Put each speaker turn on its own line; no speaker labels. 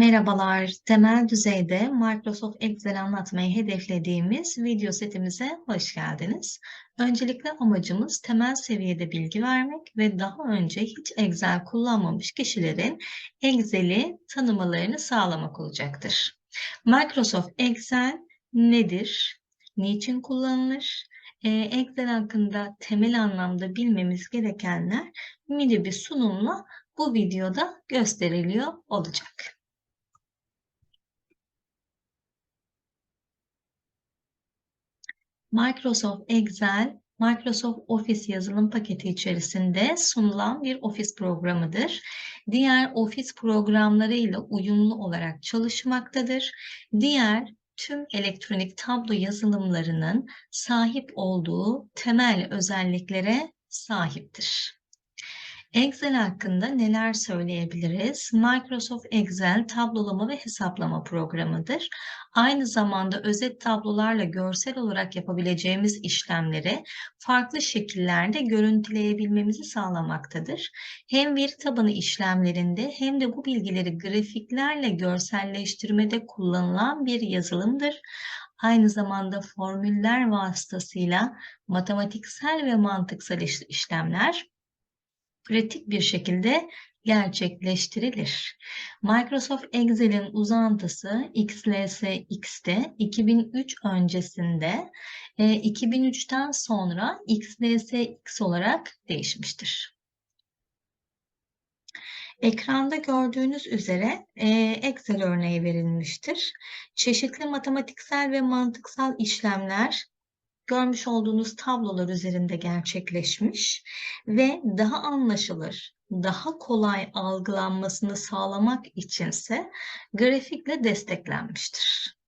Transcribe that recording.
Merhabalar, temel düzeyde Microsoft Excel anlatmayı hedeflediğimiz video setimize hoş geldiniz. Öncelikle amacımız temel seviyede bilgi vermek ve daha önce hiç Excel kullanmamış kişilerin Excel'i tanımalarını sağlamak olacaktır. Microsoft Excel nedir? Niçin kullanılır? Ee, Excel hakkında temel anlamda bilmemiz gerekenler mini bir sunumla bu videoda gösteriliyor olacak. Microsoft Excel, Microsoft Office yazılım paketi içerisinde sunulan bir Office programıdır. Diğer Office programlarıyla uyumlu olarak çalışmaktadır. Diğer tüm elektronik tablo yazılımlarının sahip olduğu temel özelliklere sahiptir. Excel hakkında neler söyleyebiliriz? Microsoft Excel tablolama ve hesaplama programıdır. Aynı zamanda özet tablolarla görsel olarak yapabileceğimiz işlemleri farklı şekillerde görüntüleyebilmemizi sağlamaktadır. Hem veri tabanı işlemlerinde hem de bu bilgileri grafiklerle görselleştirmede kullanılan bir yazılımdır. Aynı zamanda formüller vasıtasıyla matematiksel ve mantıksal işlemler pratik bir şekilde gerçekleştirilir. Microsoft Excel'in uzantısı XLSX'te 2003 öncesinde 2003'ten e, sonra XLSX olarak değişmiştir. Ekranda gördüğünüz üzere e, Excel örneği verilmiştir. Çeşitli matematiksel ve mantıksal işlemler görmüş olduğunuz tablolar üzerinde gerçekleşmiş ve daha anlaşılır, daha kolay algılanmasını sağlamak içinse grafikle desteklenmiştir.